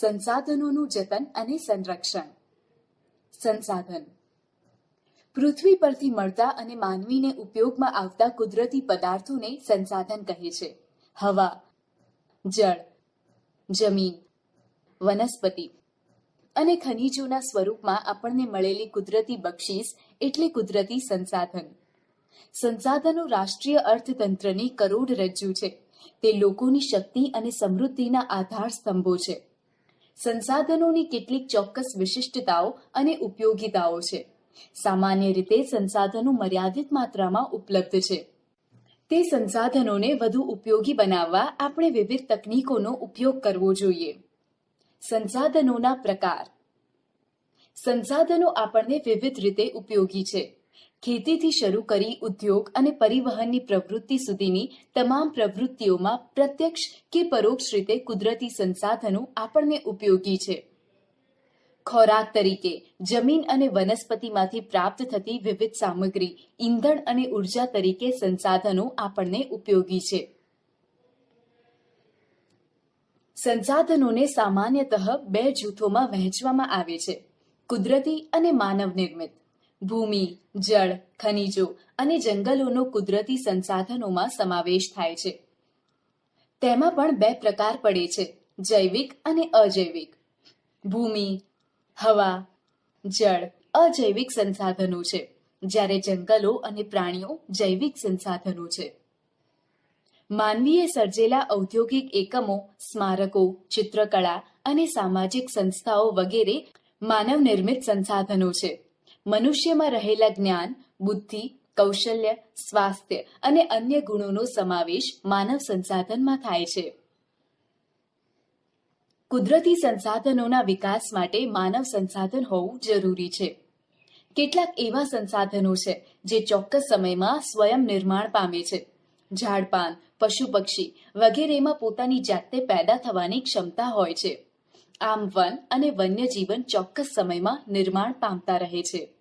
સંસાધનોનું જતન અને સંરક્ષણ. સંસાધન. પૃથ્વી પરથી મળતા અને માનવીને ઉપયોગમાં આવતા કુદરતી પદાર્થોને સંસાધન કહે છે. હવા. જળ. જમીન. વનસ્પતિ. અને ખનિજોના સ્વરૂપમાં આપણને મળેલી કુદરતી બક્ષીસ એટલે કુદરતી સંસાધન. સંસાધનો રાષ્ટ્રીય અર્થતંત્રની કરોડરજ્જુ છે. તે લોકોની શક્તિ અને સમૃદ્ધિના આધાર સ્તંભો છે. સંસાધનોની કેટલીક ચોક્કસ વિશિષ્ટતાઓ અને ઉપયોગીતાઓ છે. સામાન્ય રીતે સંસાધનો મર્યાદિત માત્રામાં ઉપલબ્ધ છે. તે સંસાધનોને વધુ ઉપયોગી બનાવવા આપણે વિવિધ તકનીકોનો ઉપયોગ કરવો જોઈએ. સંસાધનોના પ્રકાર. સંસાધનો આપણને વિવિધ રીતે ઉપયોગી છે. ખેતીથી શરૂ કરી ઉદ્યોગ અને પરિવહનની પ્રવૃત્તિ સુધીની તમામ પ્રવૃત્તિઓમાં પ્રત્યક્ષ કે પરોક્ષ રીતે કુદરતી સંસાધનો આપણને ઉપયોગી છે. ખોરાક તરીકે જમીન અને વનસ્પતિમાંથી પ્રાપ્ત થતી વિવિધ સામગ્રી, ઈંધણ અને ઊર્જા તરીકે સંસાધનો આપણને ઉપયોગી છે. સંસાધનોને સામાન્યતઃ બે જૂથોમાં વહેંચવામાં આવે છે, કુદરતી અને માનવ નિર્મિત ભૂમિ, જળ, ખનિજો અને જંગલોનો કુદરતી સંસાધનોમાં સમાવેશ થાય છે. તેમાં પણ બે પ્રકાર પડે છે, જૈવિક અને અજૈવિક. ભૂમિ, હવા, જળ અજૈવિક સંસાધનો છે, જ્યારે જંગલો અને પ્રાણીઓ જૈવિક સંસાધનો છે. માનવીએ સર્જેલા ઔદ્યોગિક એકમો, સ્મારકો, ચિત્રકળા અને સામાજિક સંસ્થાઓ વગેરે માનવ નિર્મિત સંસાધનો છે. મનુષ્યમાં રહેલા જ્ઞાન, બુદ્ધિ, કૌશલ્ય, સ્વાસ્થ્ય અને અન્ય ગુણોનો સમાવેશ માનવ સંસાધનમાં થાય છે. કુદરતી સંસાધનોના વિકાસ માટે માનવ સંસાધન હોવું જરૂરી છે. કેટલાક એવા સંસાધનો છે જે ચોક્કસ સમયમાં સ્વયં નિર્માણ પામે છે. ઝાડપાન પશુ પક્ષી વગેરેમાં પોતાની જાતે પેદા થવાની ક્ષમતા હોય છે. આમ વન અને વન્ય જીવન ચોક્કસ સમયમાં નિર્માણ પામતા રહે છે.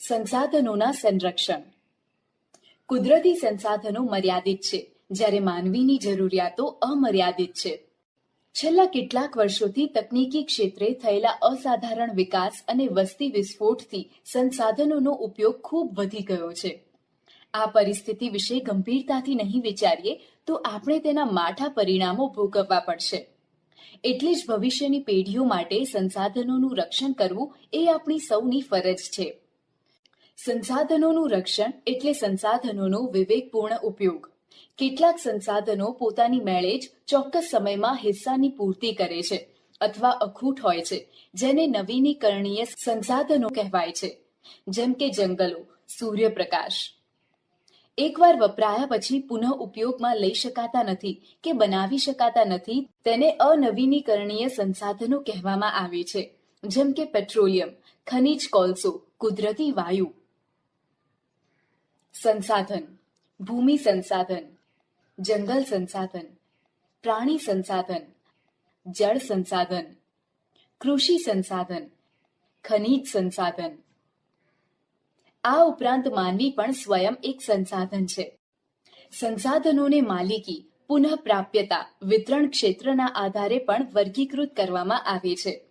સંસાધનોના સંરક્ષણ. કુદરતી સંસાધનો મર્યાદિત છે, જ્યારે માનવીની જરૂરિયાતો અમર્યાદિત છે. છેલ્લા કેટલાક વર્ષોથી તકનીકી ક્ષેત્રે થયેલા અસાધારણ વિકાસ અને વસ્તી વિસ્ફોટથી સંસાધનોનો ઉપયોગ ખૂબ વધી ગયો છે. આ પરિસ્થિતિ વિશે ગંભીરતાથી નહીં વિચારીએ, તો આપણે તેના માઠા પરિણામો ભોગવવા પડશે. એટલે જ ભવિષ્યની પેઢીઓ માટે સંસાધનોનું રક્ષણ કરવું એ આપણી સૌની ફરજ છે. સંસાધનોનું રક્ષણ એટલે સંસાધનોનો વિવેકપૂર્ણ ઉપયોગ. કેટલાક સંસાધનો પોતાની મેળે જ ચોક્કસ સમયમાં હિસ્સાની પૂર્તિ કરે છે અથવા અખૂટ હોય છે, જેને નવીનીકરણીય સંસાધનો કહેવાય છે. જેમ કે જંગલો, સૂર્યપ્રકાશ. એકવાર વપરાયા પછી પુનઃ ઉપયોગમાં લઈ શકાતા નથી કે બનાવી શકાતા નથી, તેને અનવીનીકરણીય સંસાધનો કહેવામાં આવે છે. જેમ કે પેટ્રોલિયમ, ખનિજ કોલસો, કુદરતી વાયુ સંસાધન, ભૂમિ સંસાધન, જંગલ સંસાધન, પ્રાણી સંસાધન, જળ સંસાધન, કૃષિ સંસાધન, ખનિજ સંસાધન. આ ઉપરાંત માનવી પણ સ્વયં એક સંસાધન છે. સંસાધનોને માલિકી, પુનઃપ્રાપ્યતા, વિતરણ ક્ષેત્રના આધારે પણ વર્ગીકૃત કરવામાં આવે છે.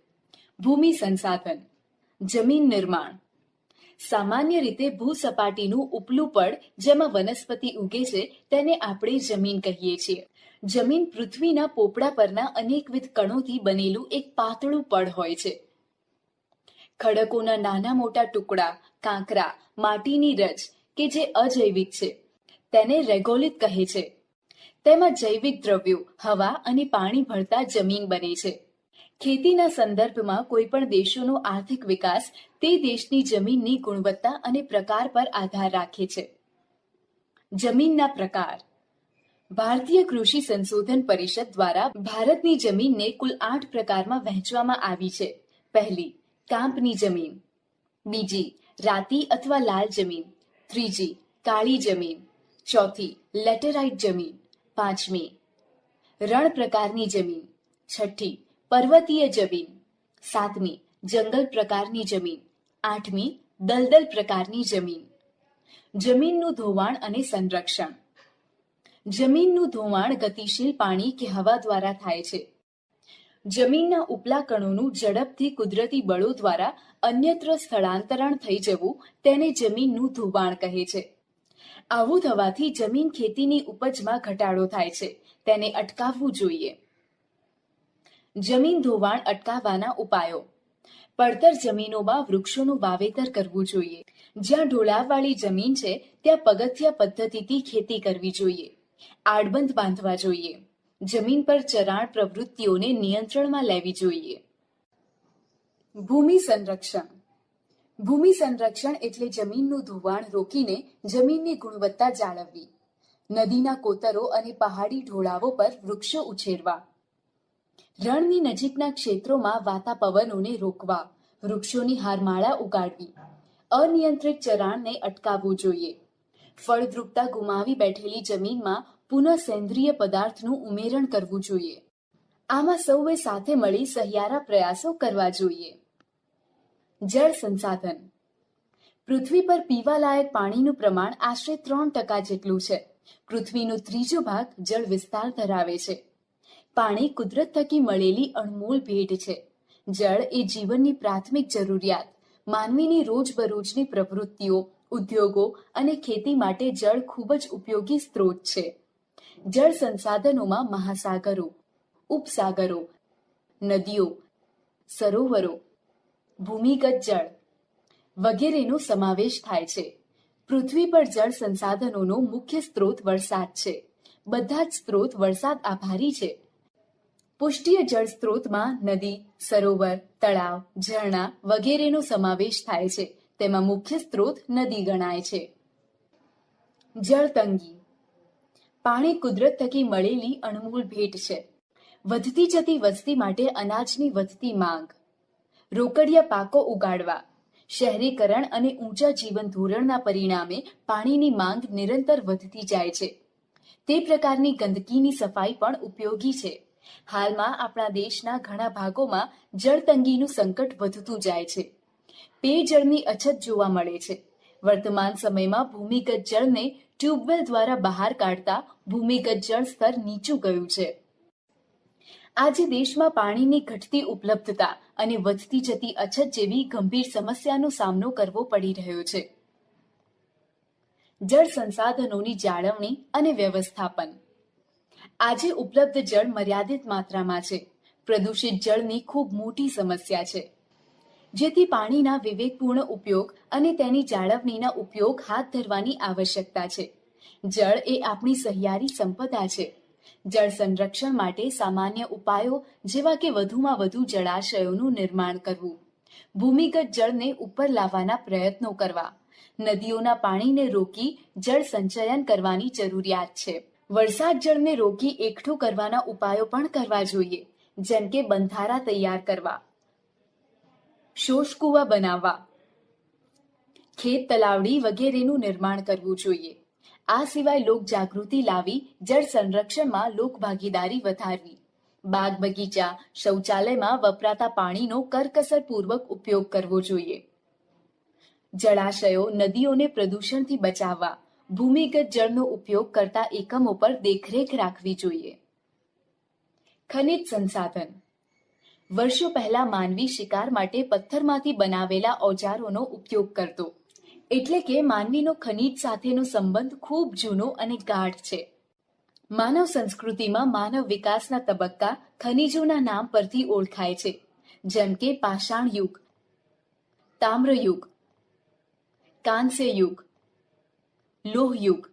ભૂમિ સંસાધન, જમીન નિર્માણ સામાન્ય રીતે ભૂસપાટીનું ઉપલું પડ જેમાં વનસ્પતિ ઉગે છે તેને આપણે જમીન કહીએ છીએ. જમીન પૃથ્વીના પોપડા પરના અનેકવિધ કણોથી બનેલું એક પાતળું પડ હોય છે. ખડકોના નાના મોટા ટુકડા, કાંકરા, માટીની રચ કે જે અજૈવિક છે, તેને રેગોલિત કહે છે. તેમાં જૈવિક દ્રવ્યો, હવા અને પાણી ભરતા જમીન બને છે. ખેતીના સંદર્ભમાં કોઈ પણ દેશોનો આર્થિક વિકાસ તે દેશની જમીનની ગુણવત્તા અને પ્રકાર પર આધાર રાખે છે. જમીનના પ્રકાર. ભારતીય કૃષિ સંશોધન પરિષદ દ્વારા ભારતની જમીનને કુલ આઠ પ્રકારમાં વહેંચવામાં આવી છે. પહેલી, કાંપની જમીન. બીજી, રાતી અથવા લાલ જમીન. ત્રીજી, કાળી જમીન. ચોથી, લેટેરાઇટ જમીન. પાંચમી, રણ પ્રકારની જમીન. છઠ્ઠી પર્વતીય જમીન, સાતમી, જંગલ પ્રકારની જમીન, આઠમી, દલદલ પ્રકારની જમીન. જમીનનું ધોવાણ અને સંરક્ષણ. જમીનનું ધોવાણ ગતિશીલ પાણી કે હવા દ્વારા થાય છે. જમીનના ઉપલા કણોનું ઝડપથી કુદરતી બળો દ્વારા અન્યત્ર સ્થળાંતરણ થઈ જવું તેને જમીનનું ધોવાણ કહે છે. આવું થવાથી જમીન ખેતીની ઉપજમાં ઘટાડો થાય છે. તેને અટકાવવું જોઈએ. જમીન ધોવાણ અટકાવવાના ઉપાયો. પડતર જમીનોમાં વૃક્ષોનું વાવેતર કરવું જોઈએ. જ્યાં ઢોળાવવાળી જમીન છે, ત્યાં પગથિયા પદ્ધતિથી ખેતી કરવી જોઈએ. આડબંધ બાંધવા જોઈએ. જમીન પર ચરાણ પ્રવૃત્તિઓને નિયંત્રણમાં લેવી જોઈએ. ભૂમિ સંરક્ષણ. ભૂમિ સંરક્ષણ એટલે જમીનનું ધોવાણ રોકીને જમીનની ગુણવત્તા જાળવવી. નદીના કોતરો અને પહાડી ઢોળાવો પર વૃક્ષો ઉછેરવા. રણની નજીકના ક્ષેત્રોમાં વાતાપવનોને રોકવા, વૃક્ષોની હારમાળા ઉગાડવી, અનિયંત્રિત ચરાણને અટકાવવું જોઈએ. ફળદ્રુપતા ગુમાવી બેઠેલી જમીનમાં પુનઃ સેન્દ્રિય પદાર્થનું ઉમેરણ કરવું જોઈએ. આમાં સૌએ સાથે મળી સહિયારા પ્રયાસો કરવા જોઈએ. જળ સંસાધન. પૃથ્વી પર પીવાલાયક પાણીનું પ્રમાણ આશરે ત્રણ ટકા જેટલું છે. પૃથ્વીનો ત્રીજો ભાગ જળ વિસ્તાર ધરાવે છે. પાણી કુદરત થકી મળેલી અણમોલ ભેટ છે. જળ એ જીવનની પ્રાથમિક જરૂરિયાત. માનવીની રોજબરોજની પ્રવૃત્તિઓ, ઉદ્યોગો અને ખેતી માટે જળ ખૂબ જ ઉપયોગી સ્ત્રોત છે. જળ સંસાધનોમાં મહાસાગરો, ઉપસાગરો, નદીઓ, સરોવરો, ભૂમિગત જળ વગેરેનો સમાવેશ થાય છે. પૃથ્વી પર જળ સંસાધનોનો મુખ્ય સ્ત્રોત વરસાદ છે. બધા જ સ્ત્રોત વરસાદ આભારી છે. પુષ્ટીય જળ સ્ત્રોતમાં નદી, સરોવર, તળાવ, ઝરણા વગેરેનો સમાવેશ થાય છે. તેમાં મુખ્ય સ્ત્રોત નદી ગણાય છે. જળતંગી. પાણી કુદરત થકી મળેલી અણમોલ ભેટ છે. વધતી જતી વસ્તી માટે અનાજની વધતી માંગ. રોકડિયા પાકો ઉગાડવા. શહેરીકરણ અને ઊંચા જીવન ધોરણના પરિણામે પાણીની માંગ નિરંતર વધતી જાય છે. તે પ્રકારની ગંદકીની સફાઈ પણ ઉપયોગી છે. હાલમાં આપણા દેશના ઘણા ભાગોમાં જળતંગીનું સંકટ વધતું જાય છે. પેયજળની અછત જોવા મળે છે. વર્તમાન સમયમાં ભૂમિગત જળને ટ્યુબવેલ દ્વારા બહાર કાઢતા ભૂમિગત જળ સ્તર નીચું ગયું છે. આજે દેશમાં પાણીની ઘટતી ઉપલબ્ધતા અને વધતી જતી અછત જેવી ગંભીર સમસ્યાનો સામનો કરવો પડી રહ્યો છે. જળ સંસાધનોની જાળવણી અને વ્યવસ્થાપન આજે ઉપલબ્ધ જળ મર્યાદિત માત્રામાં છે. પ્રદૂષિત જળની ખૂબ મોટી સમસ્યા છે. જેથી પાણીના વિવેકપૂર્ણ ઉપયોગ અને તેની જાળવણીના ઉપયોગ હાથ ધરવાની આવશ્યકતા છે. જળ એ આપણી સહિયારી સંપદા છે. જળ સંરક્ષણ માટે સામાન્ય ઉપાયો જેવા કે વધુમાં વધુ જળાશયોનું નિર્માણ કરવું. ભૂમિગત જળને ઉપર લાવવાના પ્રયત્નો કરવા. નદીઓના પાણીને રોકી જળ સંચયન કરવાની જરૂરિયાત છે. વરસાદ જળને રોકી એકઠું કરવાના ઉપાયો પણ કરવા જોઈએ, જેમ કે બંધારા તૈયાર કરવા. શોષકુવા બનાવવા. ખેત તલાવડી વગેરેનું નિર્માણ કરવું જોઈએ. આ સિવાય લોક જાગૃતિ લાવી જળ સંરક્ષણમાં લોક ભાગીદારી વધારવી. બાગ બગીચા, શૌચાલયમાં વપરાતા પાણીનો કરકસરપૂર્વક ઉપયોગ કરવો જોઈએ. જળાશયો નદીઓને પ્રદૂષણથી બચાવવા. ભૂમિગત જળનો ઉપયોગ કરતા એકમો પર દેખરેખ રાખવી જોઈએ. ખનિજ સંસાધન. વર્ષો પહેલા માનવી શિકાર માટે પથ્થરમાંથી બનાવેલા ઓજારોનો ઉપયોગ કરતો. એટલે કે માનવીનો ખનિજ સાથેનો સંબંધ ખૂબ જૂનો અને ગાઢ છે. માનવ સંસ્કૃતિમાં માનવ વિકાસના તબક્કા ખનિજોના નામ પરથી ઓળખાય છે. જેમ કે પાષાણ યુગ તામ્ર યુગ કાંસ્ય યુગ લોહ યુગ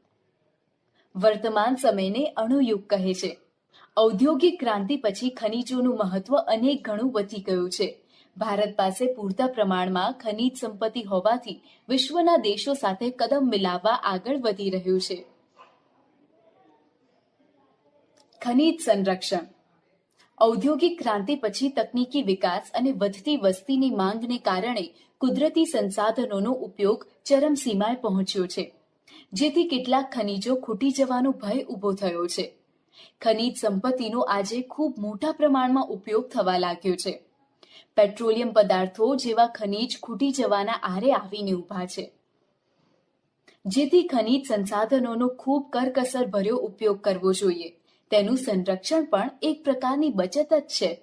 વર્તમાન સમયને અણુયુગ કહે છે. ઔદ્યોગિક ક્રાંતિ પછી ખનીજોનું મહત્વ અનેક ગણું વધી ગયું છે. ભારત પાસે પૂરતા પ્રમાણમાં ખનીજ સંપત્તિ હોવાથી વિશ્વના દેશો સાથે કદમ મિલાવવા આગળ વધી રહ્યું છે. ખનીજ સંરક્ષણ. ઔદ્યોગિક ક્રાંતિ પછી તકનીકી વિકાસ અને વધતી વસ્તીની માંગને કારણે કુદરતી સંસાધનોનો ઉપયોગ ચરમસીમાએ પહોંચ્યો છે. જેથી કેટલાક ખનીજો ખૂટી જવાનો ભય ઊભો થયો છે. ખનીજ સંપત્તિનો આજે ખૂબ મોટા પ્રમાણમાં ઉપયોગ થવા લાગ્યો છે. પેટ્રોલિયમ પદાર્થો જેવા ખનીજ ખૂટી જવાના આરે આવીને ઊભા છે. જેથી ખનીજ સંસાધનોનો ખૂબ કરકસર ભર્યો ઉપયોગ કરવો જોઈએ. તેનું સંરક્ષણ પણ એક પ્રકારની બચત જ છે.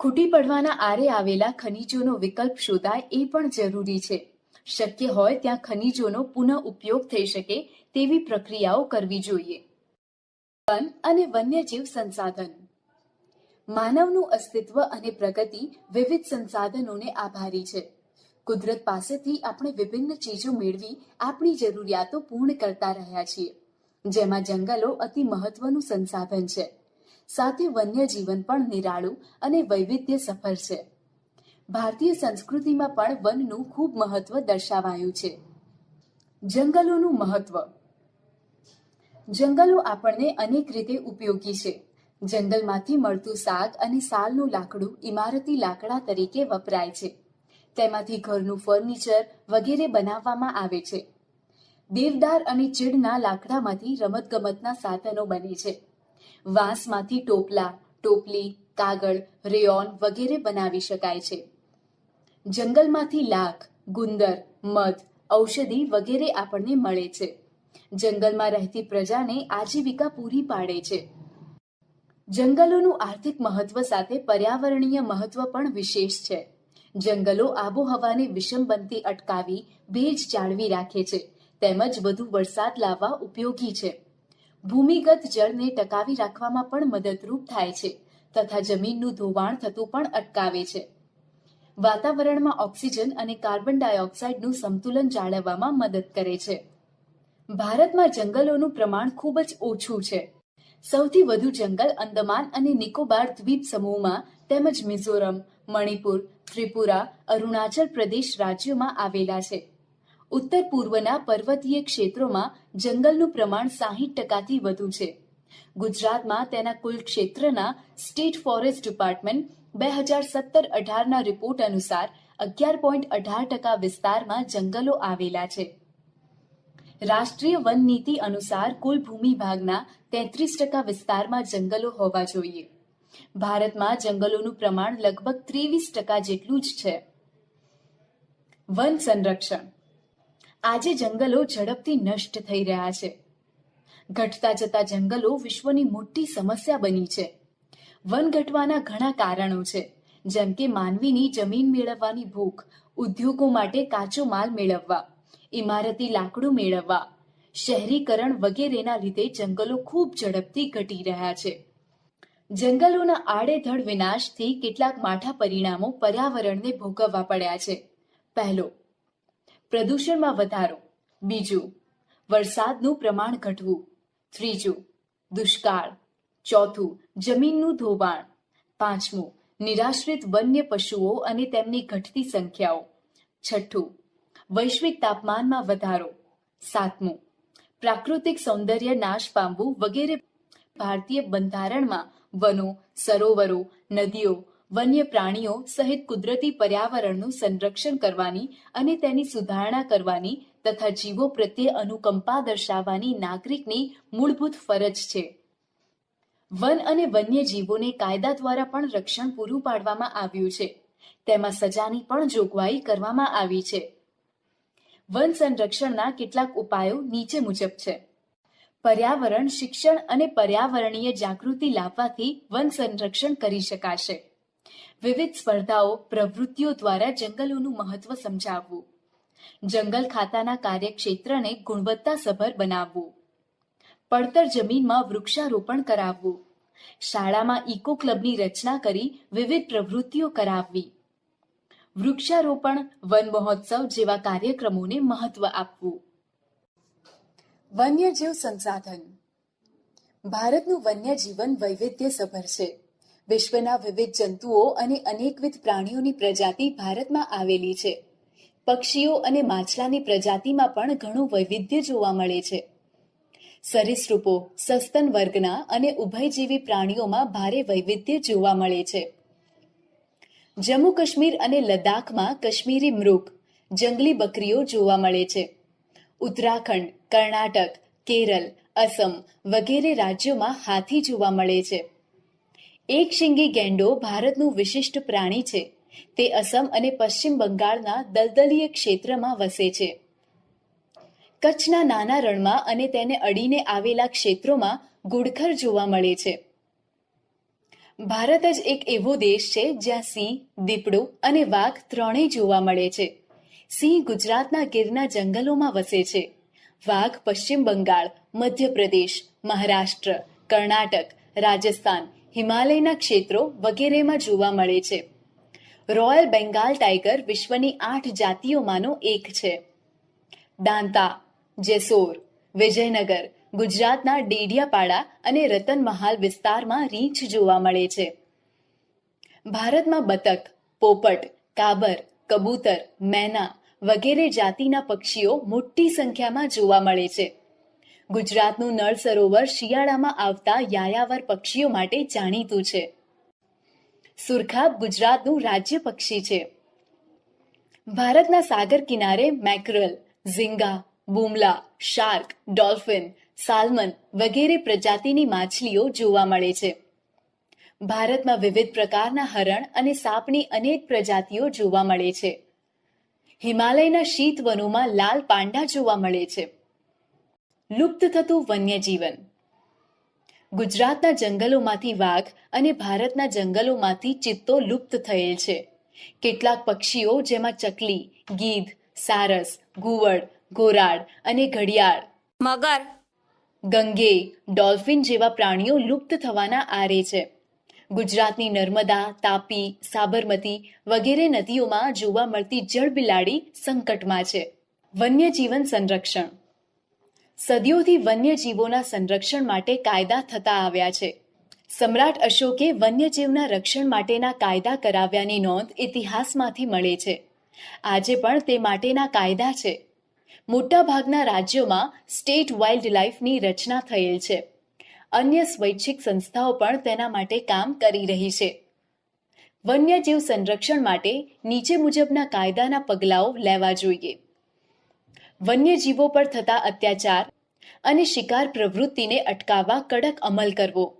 ખૂટી પડવાના આરે આવેલા ખનીજોનો વિકલ્પ શોધાય એ પણ જરૂરી છે. શક્ય હોય ત્યાં ખનિજોનો પુનઃ ઉપયોગ થઈ શકે તેવી પ્રક્રિયાઓ કરવી જોઈએ. વન અને વન્યજીવ સંસાધન. માનવનું અસ્તિત્વ અને પ્રગતિ વિવિધ સંસાધનોને આભારી છે. કુદરત પાસેથી આપણે વિભિન્ન ચીજો મેળવી આપણી જરૂરિયાતો પૂર્ણ કરતા રહ્યા છીએ. જેમાં જંગલો અતિ મહત્વનું સંસાધન છે. સાથે વન્યજીવન પણ નિરાળું અને વૈવિધ્ય સફર છે. ભારતીય સંસ્કૃતિમાં પણ વનનું ખૂબ મહત્વ દર્શાવાયું છે. જંગલોનું મહત્વ. જંગલો આપણને અનેક રીતે ઉપયોગી છે. જંગલમાંથી મળતું શાક અને સાલનું લાકડું ઇમારતી લાકડા તરીકે વપરાય છે. તેમાંથી ઘરનું ફર્નિચર વગેરે બનાવવામાં આવે છે. દેવદાર અને ચીડના લાકડામાંથી રમતગમતના સાધનો બને છે. વાંસમાંથી ટોપલા, ટોપલી, કાગળ, રેયોન વગેરે બનાવી શકાય છે. જંગલમાંથી લાખ, ગુંદર, મધ, ઔષધિ વગેરે આપણને મળે છે. જંગલમાં રહેતી પ્રજાને આજીવિકા પૂરી પાડે છે. જંગલોનું આર્થિક મહત્વ સાથે પર્યાવરણીય મહત્વ પણ વિશેષ છે. જંગલો આબોહવાને વિષમ બનતી અટકાવી, ભેજ જાળવી રાખે છે. તેમજ વધુ વરસાદ લાવવા ઉપયોગી છે. ભૂમિગત જળને ટકાવી રાખવામાં પણ મદદરૂપ થાય છે. તથા જમીનનું ધોવાણ થતું પણ અટકાવે છે. વાતાવરણમાં ઓક્સિજન અને કાર્બન ડાયોક્સાઇડનું સંતુલન જાળવવામાં મદદ કરે છે. ભારતમાં જંગલોનું પ્રમાણ ખૂબ જ ઓછું છે. સૌથી વધુ જંગલ અંદમાન અને નિકોબાર દ્વીપ સમૂહમાં તેમજ મિઝોરમ, મણિપુર, ત્રિપુરા, અરુણાચલ પ્રદેશ રાજ્યોમાં આવેલા છે. ઉત્તર પૂર્વના પર્વતીય ક્ષેત્રોમાં જંગલનું પ્રમાણ સાહીઠ ટકાથી વધુ છે. ગુજરાતમાં તેના કુલ ક્ષેત્રના સ્ટેટ ફોરેસ્ટ ડિપાર્ટમેન્ટ બે હજાર સત્તર અઢારના રિપોર્ટ અનુસાર અગિયાર પોઈન્ટ અઢાર ટકા વિસ્તારમાં જંગલો આવેલા છે. રાષ્ટ્રીય વન નીતિ અનુસાર કુલ ભૂમિ ભાગના તેત્રીસ ટકા વિસ્તારમાં જંગલો હોવા જોઈએ. ભારતમાં જંગલોનું પ્રમાણ લગભગ ત્રેવીસ ટકા જેટલું જ છે. વન સંરક્ષણ. આજે જંગલો ઝડપથી નષ્ટ થઈ રહ્યા છે. ઘટતા જતા જંગલો વિશ્વની મોટી સમસ્યા બની છે. વન ઘટવાના ઘણા કારણો છે. જેમ કે માનવીની જમીન મેળવવાની ભૂખ, ઉદ્યોગો માટે કાચો માલ મેળવવા, ઇમારતી લાકડું મેળવવા, શહેરીકરણ વગેરેના લીધે જંગલો ખૂબ ઝડપથી ઘટી રહ્યા છે. જંગલોના આડેધડ વિનાશથી કેટલાક માઠા પરિણામો પર્યાવરણને ભોગવવા પડ્યા છે. પહેલો, પ્રદૂષણમાં વધારો. બીજું, વરસાદનું પ્રમાણ ઘટવું. ત્રીજું, દુષ્કાળ. ચોથું, જમીનનું ધોવાણ. પાંચમું, નિરાશ્રિત વન્ય પશુઓ અને તેમની ઘટતી સંખ્યાઓ. છઠ્ઠું, વૈશ્વિક તાપમાનમાં વધારો. સાતમું, પ્રાકૃતિક સૌંદર્ય નાશ પામવું વગેરે. ભારતીય બંધારણમાં વનો, સરોવરો, નદીઓ, વન્ય પ્રાણીઓ સહિત કુદરતી પર્યાવરણનું સંરક્ષણ કરવાની અને તેની સુધારણા કરવાની તથા જીવો પ્રત્યે અનુકંપા દર્શાવવાની નાગરિકની મૂળભૂત ફરજ છે. વન અને વન્યજીવોને કાયદા દ્વારા પણ રક્ષણ પૂરું પાડવામાં આવ્યું છે. તેમાં સજાની પણ જોગવાઈ કરવામાં આવી છે. વન સંરક્ષણના કેટલાક ઉપાયો નીચે મુજબ છે. પર્યાવરણ, શિક્ષણ અને પર્યાવરણીય જાગૃતિ લાવવાથી વન સંરક્ષણ કરી શકાશે. વિવિધ સ્પર્ધાઓ પ્રવૃત્તિઓ દ્વારા જંગલોનું મહત્વ સમજાવવું. જંગલ ખાતાના કાર્યક્ષેત્રને ગુણવત્તાસભર બનાવવું. પડતર જમીનમાં વૃક્ષારોપણ કરાવવું. શાળામાં ઇકો ક્લબની રચના કરી વિવિધ પ્રવૃત્તિઓ કરાવવી. વૃક્ષારોપણ વન મહોત્સવ જેવા કાર્યક્રમોને મહત્વ આપવું. વન્યજીવ સંસાધન. ભારતનું વન્યજીવન વૈવિધ્યસભર છે. વિશ્વના વિવિધ જંતુઓ અને અનેકવિધ પ્રાણીઓની પ્રજાતિ ભારતમાં આવેલી છે. પક્ષીઓ અને માછલાની પ્રજાતિમાં પણ ઘણું વૈવિધ્ય જોવા મળે છે. સરીસૃપો, સસ્તન વર્ગના અને ઉભયજીવી પ્રાણીઓમાં ભારે વૈવિધ્ય જોવા મળે છે. જમ્મુ કાશ્મીર અને લદ્દાખમાં કાશ્મીરી મૃગ, જંગલી બકરીઓ જોવા મળે છે. ઉત્તરાખંડ, કર્ણાટક, કેરળ, અસમ વગેરે રાજ્યોમાં હાથી જોવા મળે છે. એક શિંગી ગેંડો ભારતનું વિશિષ્ટ પ્રાણી છે. તે અસમ અને પશ્ચિમ બંગાળના દલદલીય ક્ષેત્રમાં વસે છે. કચ્છના નાના રણમાં અને તેને અડીને આવેલા ક્ષેત્રોમાં ગુડખર જોવા મળે છે. ભારત જ એક એવો દેશ છે જ્યાં સિંહ, દીપડો અને વાઘ ત્રણેય જોવા મળે છે. સિંહ ગુજરાતના ગીરના જંગલોમાં વસે છે. વાઘ પશ્ચિમ બંગાળ, મધ્યપ્રદેશ, મહારાષ્ટ્ર, કર્ણાટક, રાજસ્થાન, હિમાલયના ક્ષેત્રો વગેરેમાં જોવા મળે છે. રોયલ બેંગાલ ટાઈગર વિશ્વની આઠ જાતિઓમાંનો એક છે. દાંતા જેસોર, વિજયનગર, ગુજરાતના ડેડિયાપાડા અને રતનમહાલ વિસ્તારમાં રીંછ જોવા મળે છે. ભારતમાં બતક, પોપટ, કાબર, કબૂતર, મેના વગેરે જાતિના પક્ષીઓ મોટી સંખ્યામાં જોવા મળે છે. ગુજરાતનું નળ સરોવર શિયાળામાં આવતા યાયાવર પક્ષીઓ માટે જાણીતું છે. સુરખાબ ગુજરાતનું રાજ્ય પક્ષી છે. ભારતના સાગર કિનારે મેકરલ, ઝીંગા બુમલા, શાર્ક, ડોલ્ફિન, સાલ્મન વગેરે પ્રજાતિની માછલીઓ જોવા મળે છે. ભારતમાં વિવિધ પ્રકારના હરણ અને સાપની અનેક પ્રજાતિઓ જોવા મળે છે. હિમાલયના શીત વનોમાં લાલ પાંડા જોવા મળે છે. લુપ્ત થતું વન્યજીવન. ગુજરાતના જંગલોમાંથી વાઘ અને ભારતના જંગલોમાંથી ચિત્તો લુપ્ત થયેલ છે. કેટલાક પક્ષીઓ જેમાં ચકલી, ગીધ, સારસ ઘુવડ ઘોરાડ અને ઘડિયાળ. મગર. ગંગે ડોલ્ફિન જેવા પ્રાણીઓ લુપ્ત થવાના આરે છે. ગુજરાતની નર્મદા તાપી સાબરમતી વગેરે નદીઓમાં જોવા મળતી જળબિલાડી સંકટમાં છે. વન્યજીવન સંરક્ષણ. સદીઓથી વન્યજીવોના સંરક્ષણ માટે કાયદા થતા આવ્યા છે. સમ્રાટ અશોકે વન્યજીવના રક્ષણ માટેના કાયદા કરાવ્યાની નોંધ ઇતિહાસમાંથી મળે છે. આજે પણ તે માટેના કાયદા છે. મોટાભાગના રાજ્યોમાં સ્ટેટ વાઇલ્ડ લાઇફની રચના થયેલ છે. અન્ય સ્વૈચ્છિક સંસ્થાઓ પણ તેના માટે કામ કરી રહી છે. વન્યજીવ સંરક્ષણ માટે નીચે મુજબના કાયદાના પગલાઓ લેવા જોઈએ. વન્યજીવો પર થતા અત્યાચાર અને શિકાર પ્રવૃત્તિને અટકાવવા કડક અમલ કરવો.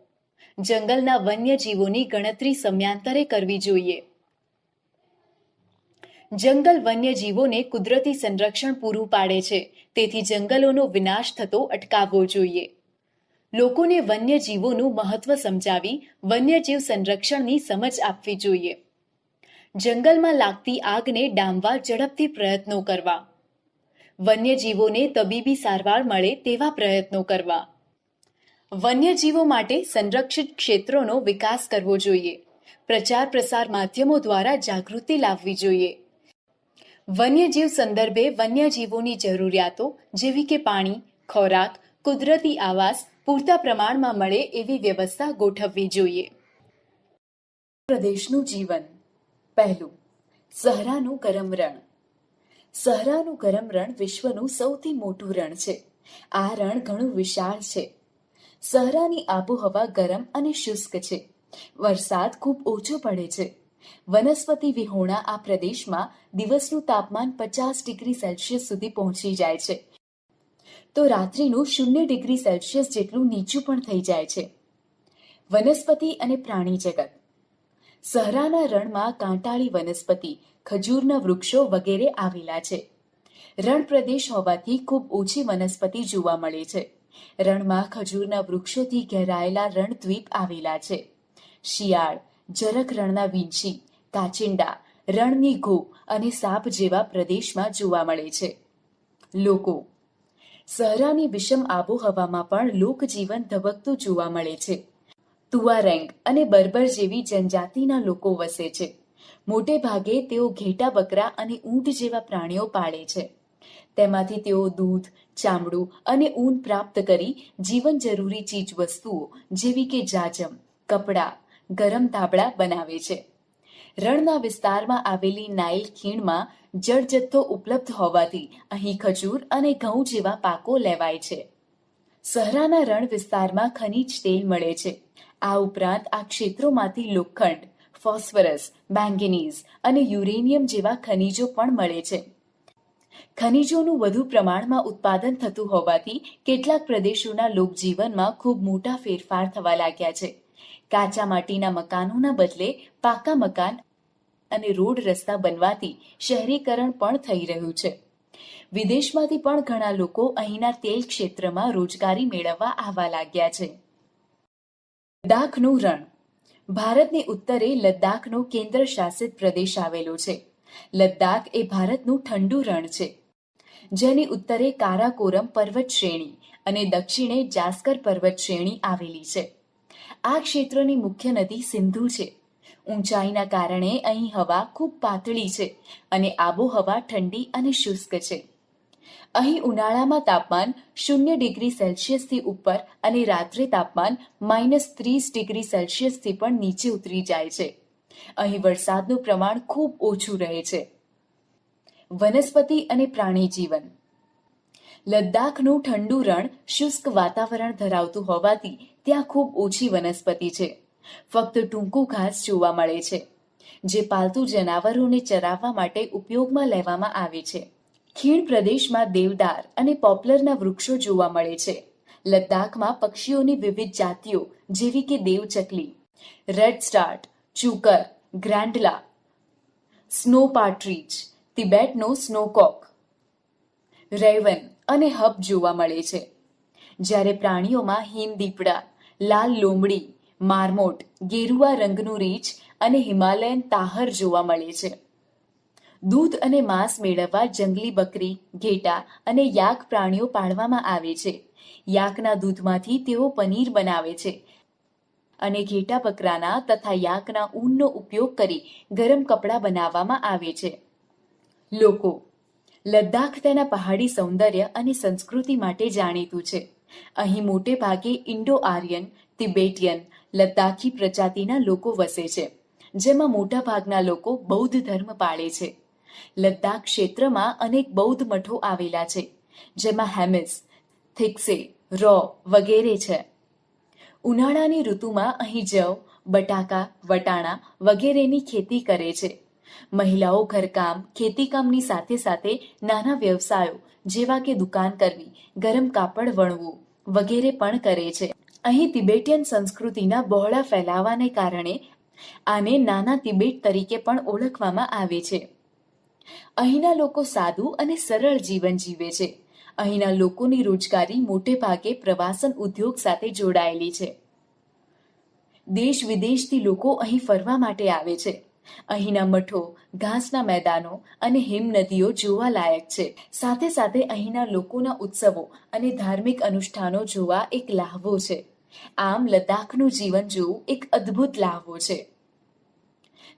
જંગલના વન્યજીવોની ગણતરી સમયાંતરે કરવી જોઈએ. જંગલ વન્યજીવોને કુદરતી સંરક્ષણ પૂરું પાડે છે. તેથી જંગલોનો વિનાશ થતો અટકાવવો જોઈએ. લોકોને વન્યજીવોનું મહત્વ સમજાવી વન્યજીવ સંરક્ષણની સમજ આપવી જોઈએ. જંગલમાં લાગતી આગને ડામવા ઝડપથી પ્રયત્નો કરવા. વન્યજીવોને તબીબી સારવાર મળે તેવા પ્રયત્નો કરવા. વન્યજીવો માટે સંરક્ષિત ક્ષેત્રોનો વિકાસ કરવો જોઈએ. પ્રચાર પ્રસાર માધ્યમો દ્વારા જાગૃતિ લાવવી જોઈએ. વન્યજીવ સંદર્ભે વન્યજીવોની જરૂરિયાતો જેવી કે પાણી, ખોરાક, કુદરતી આવાસ પૂરતા પ્રમાણમાં મળે એવી વ્યવસ્થા ગોઠવવી જોઈએ. પ્રદેશનું જીવન. પહેલું, સહરાનું ગરમ રણ. સહરાનું ગરમ રણ વિશ્વનું સૌથી મોટું રણ છે. આ રણ ઘણું વિશાળ છે. સહરાની આબોહવા ગરમ અને શુષ્ક છે. વરસાદ ખૂબ ઓછો પડે છે. વનસ્પતિ વિહોણા આ પ્રદેશમાં દિવસનું તાપમાન પચાસ ડિગ્રી સેલ્સિયસ સુધી પહોંચી જાય છે. તો રાત્રિનું શૂન્ય ડિગ્રી સેલ્સિયસ જેટલું નીચું પણ થઈ જાય છે. વનસ્પતિ અને પ્રાણી જગત. સહરાના રણમાં કાંટાળી વનસ્પતિ, ખજૂરના વૃક્ષો વગેરે આવેલા છે. રણ પ્રદેશ હોવાથી ખૂબ ઓછી વનસ્પતિ જોવા મળે છે. રણમાં ખજૂરના વૃક્ષોથી ઘેરાયેલા રણદ્વીપ આવેલા છે. શિયાળ જરખ રણના વિંછી, કાચિંડા, રણની ગો અને સાપ જેવા પ્રદેશમાં જોવા મળે છે. લોકો. સહરાની વિષમ આબોહવામાં પણ લોકજીવન ધબકતું જોવા મળે છે. તુવારેંગ અને બર્બર જેવી જનજાતિના લોકો વસે છે. મોટે ભાગે તેઓ ઘેટા બકરા અને ઊંટ જેવા પ્રાણીઓ પાળે છે. તેમાંથી તેઓ દૂધ, ચામડું અને ઊન પ્રાપ્ત કરી જીવન જરૂરી ચીજ વસ્તુઓ જેવી કે જાજમ, કપડાં ગરમ ધાબળા બનાવે છે. રણના વિસ્તારમાં આવેલી નાઇલ ખીણમાં જળ જથ્થો ઉપલબ્ધ હોવાથી અહીં ખજૂર અને ઘઉં જેવા પાકો લેવાય છે. સહરાના રણ વિસ્તારમાં ખનીજ તેલ મળે છે. આ ઉપરાંત આ ક્ષેત્રોમાંથી લોખંડ, ફોસ્ફરસ, મેંગેનીઝ અને યુરેનિયમ જેવા ખનીજો પણ મળે છે. ખનીજોનું વધુ પ્રમાણમાં ઉત્પાદન થતું હોવાથી કેટલાક પ્રદેશોના લોકજીવનમાં ખૂબ મોટા ફેરફાર થવા લાગ્યા છે. કાચા માટીના મકાનોના બદલે પાકા મકાન અને રોડ રસ્તા બનવાથી શહેરીકરણ પણ થઈ રહ્યું છે. વિદેશમાંથી પણ ઘણા લોકો અહીંના તેલ ક્ષેત્રમાં રોજગારી મેળવવા આવવા લાગ્યા છે. લદ્દાખનું રણ. ભારતની ઉત્તરે લદ્દાખનો કેન્દ્ર શાસિત પ્રદેશ આવેલો છે. લદ્દાખ એ ભારતનું ઠંડુ રણ છે. જેની ઉત્તરે કારાકોરમ પર્વત શ્રેણી અને દક્ષિણે જાસ્કર પર્વત શ્રેણી આવેલી છે. આ ક્ષેત્રની મુખ્ય નદી સિંધુ છે. ઊંચાઈના કારણે અહીં હવા ખૂબ પાતળી છે અને આબોહવા ઠંડી અને શુષ્ક છે. અહીં ઉનાળામાં તાપમાન શૂન્ય ડિગ્રી સેલ્સિયસથી ઉપર અને રાત્રે તાપમાન માઇનસ ત્રીસ ડિગ્રી સેલ્સિયસથી પણ નીચે ઉતરી જાય છે. અહીં વરસાદનું પ્રમાણ ખૂબ ઓછું રહે છે. વનસ્પતિ અને પ્રાણી જીવન લદ્દાખનું ઠંડુ રણ શુષ્ક વાતાવરણ ધરાવતું હોવાથી ત્યાં ખૂબ ઓછી વનસ્પતિ છે. ફક્ત ટૂંકું ઘાસ જોવા મળે છે, જે પાલતુ જનાવરોને ચરાવવા માટે ઉપયોગમાં લેવામાં આવે છે. ખીણ પ્રદેશમાં દેવદાર અને પોપ્લરના વૃક્ષો જોવા મળે છે. લદ્દાખમાં પક્ષીઓની વિવિધ જાતિઓ, જેવી કે દેવચકલી, redstart, chukar ગ્રાન્ડલા snow partridge તિબેટનો સ્નોકોક, રેવન અને હબ જોવા મળે છે. જ્યારે પ્રાણીઓમાં હિમદીપડા, લાલ લોમડી, મારમોટ, ગેરુઆ રંગનું રીંછ અને હિમાલયન તાહર જોવા મળે છે. દૂધ અને માંસ મેળવવા જંગલી બકરી, ઘેટા અને યાક પ્રાણીઓ પાળવામાં આવે છે. યાકના દૂધમાંથી તેઓ પનીર બનાવે છે અને ઘેટા બકરાના તથા યાકના ઊનનો ઉપયોગ કરી ગરમ કપડાં બનાવવામાં આવે છે. લોકો લદ્દાખ તેના પહાડી સૌંદર્ય અને સંસ્કૃતિ માટે જાણીતું છે. અહીં મોટે ભાગે ઇન્ડો આર્યન, તિબેટિયન, લદ્દાખી પ્રજાતિના લોકો વસે છે, જેમાં મોટા ભાગના લોકો બૌદ્ધ ધર્મ પાળે છે. લદ્દાખ ક્ષેત્રમાં અનેક બૌદ્ધ મઠો આવેલા છે, જેમાં હેમિસ થિક્સે, રો વગેરે છે. ઉનાળાની ઋતુમાં અહીં જવ, બટાકા, વટાણા વગેરેની ખેતી કરે છે. મહિલાઓ ઘરકામ, ખેતીકામની સાથે સાથે નાના વ્યવસાયો, જેવા કે દુકાન કરવી, ગરમ કાપડ વણવું વગેરે પણ કરે છે. અહીં તિબેટિયન સંસ્કૃતિના બહોળા ફેલાવાને કારણે આને નાના તિબેટ તરીકે પણ ઓળખવામાં આવે છે. અહીંના લોકો સાદું અને સરળ જીવન જીવે છે. અહીંના લોકોની રોજગારી મોટે ભાગે પ્રવાસન ઉદ્યોગ સાથે જોડાયેલી છે. દેશ વિદેશથી લોકો અહીં ફરવા માટે આવે છે. અહીંના મઠો, ઘાસના મેદાનો અને હિમનદીઓ જોવા લાયક છે. સાથે સાથે અહીંના લોકોના ઉત્સવો અને ધાર્મિક અનુષ્ઠાનો જોવા એક લાહવો છે. આમ લદ્દાખનું જીવન જોવું એક અદ્ભુત લાહવો છે.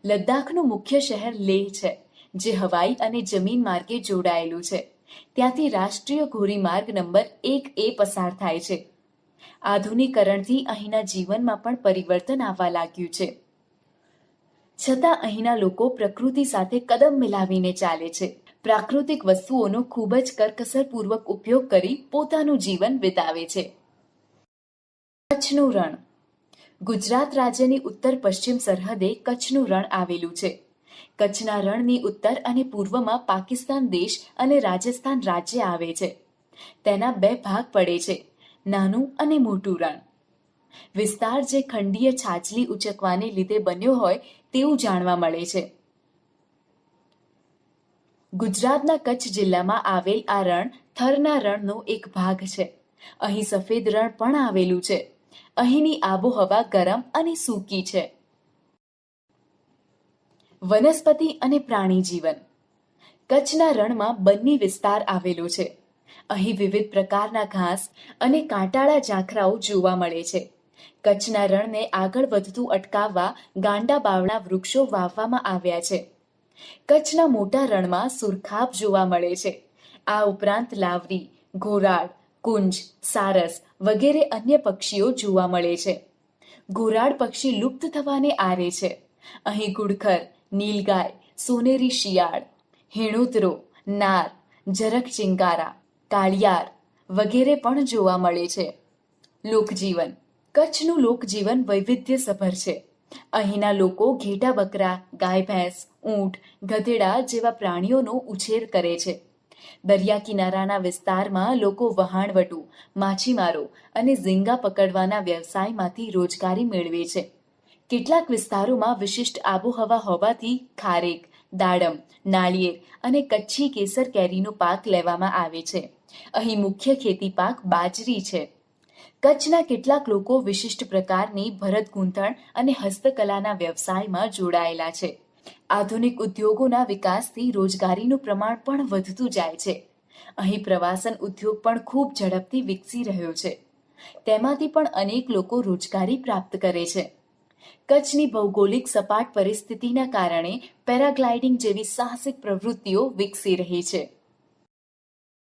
લદ્દાખનું મુખ્ય શહેર લેહ છે, જે હવાઈ અને જમીન માર્ગે જોડાયેલું છે. ત્યાંથી રાષ્ટ્રીય ધોરીમાર્ગ નંબર એક એ પસાર થાય છે. આધુનિકરણથી અહીંના જીવનમાં પણ પરિવર્તન આવવા લાગ્યું છે. છતાં અહીંના લોકો પ્રકૃતિ સાથે કદમ મિલાવીને ચાલે છે. પ્રાકૃતિક વસ્તુઓનો ખૂબ જ કરકસરપૂર્વક ઉપયોગ કરી પોતાનું જીવન વિતાવે છે. કચ્છનું રણ. ગુજરાત રાજ્યની ઉત્તર પશ્ચિમ સરહદે કચ્છનું રણ આવેલું છે. કચ્છના રણની ઉત્તર અને પૂર્વમાં પાકિસ્તાન દેશ અને રાજસ્થાન રાજ્ય આવે છે. તેના બે ભાગ પડે છે, નાનું અને મોટું રણ. વિસ્તાર જે ખંડીય છાજલી ઉચકવાને લીધે બન્યો હોય તેવું જાણવા મળે છે. ગુજરાતના કચ્છ જિલ્લામાં આવેલ આ રણ થરના રણનો એક ભાગ છે. અહીં સફેદ રણ પણ આવેલું છે. અહીંની આબોહવા ગરમ અને સૂકી છે. વનસ્પતિ અને પ્રાણી જીવન કચ્છના રણમાં બન્ની વિસ્તાર આવેલો છે. અહીં વિવિધ પ્રકારના ઘાસ અને કાંટાળા ઝાંખરાઓ જોવા મળે છે. કચ્છના રણને આગળ વધતું અટકાવવા ગાંડા બાવળા વૃક્ષો વાવવામાં આવ્યા છે. કચ્છના મોટા રણમાં સુરખાબ જોવા મળે છે. આ ઉપરાંત લાવરી ઘોરાડ કુંજ, સારસ વગેરે અન્ય પક્ષીઓ જોવા મળે છે. ઘોરાડ પક્ષી લુપ્ત થવાને આરે છે. અહીં ગુડખર, નીલગાય, સોનેરી શિયાળ, હેણોતરો, નાર જરક ચિંકારા કાળિયાર વગેરે પણ જોવા મળે છે. લોકજીવન કચ્છનું લોકજીવન વૈવિધ્યસભર છે. અહીંના લોકો ઘેટા બકરા, ગાય ભેંસ, ઊંટ, ગધેડા જેવા પ્રાણીઓનો ઉછેર કરે છે. દરિયા કિનારાના વિસ્તારમાં લોકો વહાણવટુ, માછીમારો અને ઝીંગા પકડવાના વ્યવસાયમાંથી રોજગારી મેળવે છે. કેટલાક વિસ્તારોમાં વિશિષ્ટ આબોહવા હોવાથી ખારેક, દાડમ, નાળિયેર અને કચ્છી કેસર કેરીનો પાક લેવામાં આવે છે. અહીં મુખ્ય ખેતી પાક બાજરી છે. કચ્છના કેટલાક લોકો વિશિષ્ટ પ્રકારની ભરત ગૂંથણ અને હસ્તકલાના વ્યવસાયમાં જોડાયેલા છે. આધુનિક ઉદ્યોગોના વિકાસથી રોજગારીનું પ્રમાણ પણ વધતું જાય છે. અહીં પ્રવાસન ઉદ્યોગ પણ ખૂબ ઝડપથી વિકસી રહ્યો છે. તેમાંથી પણ અનેક લોકો રોજગારી પ્રાપ્ત કરે છે. કચ્છની ભૌગોલિક સપાટ પરિસ્થિતિના કારણે પેરાગ્લાઇડિંગ જેવી સાહસિક પ્રવૃત્તિઓ વિકસી રહી છે.